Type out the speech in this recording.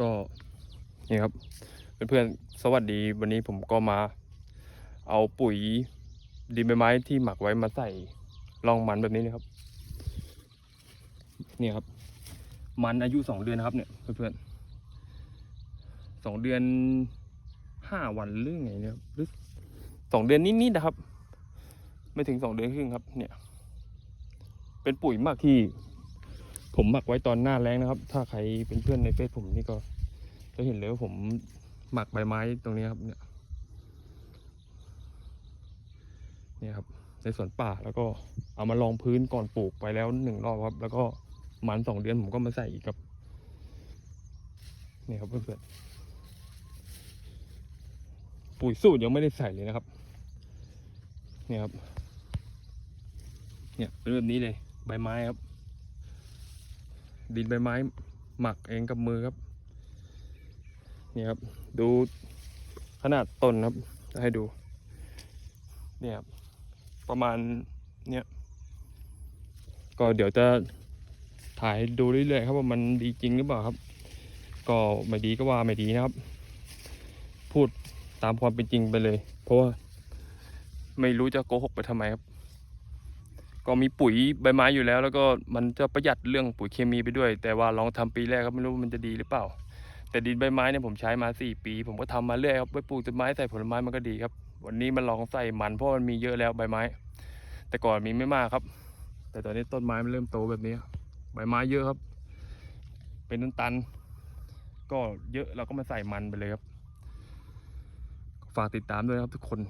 ก็นี่ครับเพื่อนๆสวัสดีวันนี้ผมก็มา เอาปุ๋ยดินใบไม้ที่หมักไว้มาใส่รองมันแบบนี้เลยครับนี่ครับ มันอายุสองเดือนนะครับ เนี่ยเพื่อนๆสองเดือนห้าวันหรือไงเนี่ยครับหรือสองเดือนนิดๆนะครับ ไม่ถึงสองเดือนครึ่งครับ เนี่ย เป็นปุ๋ยหมักที่ ผมหมักไว้ตอนหน้าแรงนะครับ ถ้าใครเป็นเพื่อนในเฟซผมนี่ก็ จะเห็นเลยว่าผมหมักใบไม้ตรงนี้ครับ เนี่ยเนี่ยครับ ในสวนป่าแล้วก็เอามาลองพื้นก่อนปลูกไปแล้วหนึ่งรอบครับ แล้วก็มันสองเดือนผมก็มาใส่อีกครับนี่ครับเพื่อนๆปุ๋ยสูตรยังไม่ได้ใส่เลยนะครับเนี่ยครับ เนี่ยเป็นแบบนี้เลย ใบไม้ครับ ดินใบไม้หมักเองกับมือครับ นี่ครับ ดูขนาดต้นครับ จะให้ดู เนี่ยครับ ประมาณเนี่ย ก็เดี๋ยวจะถ่ายดูเรื่อยๆครับว่ามันดีจริงหรือเปล่าครับ ก็ไม่ดีก็ว่าไม่ดีนะครับ พูดตามความเป็นจริงไปเลย เพราะว่าไม่รู้จะโกหกไปทำไมครับ ก็มีปุ๋ยใบไม้อยู่แล้ว แล้วก็มันจะประหยัดเรื่องปุ๋ยเคมีไปด้วย แต่ว่าลองทำปีแรกครับไม่รู้ว่ามันจะดีหรือเปล่า แต่ดินใบไม้เนี่ยผมใช้มาสี่ปี ผมก็ทำมาเรื่อยครับไว้ปลูกต้นไม้ใส่ผลไม้มันก็ดีครับ วันนี้มันลองใส่มันเพราะมันมีเยอะแล้วใบไม้ แต่ก่อนมีไม่มากครับ แต่ตอนนี้ต้นไม้มันเริ่มโตแบบนี้ ใบไม้เยอะครับ เป็นต้นตันก็เยอะเราก็มาใส่มันไปเลยครับ ฝากติดตามด้วยครับทุกคน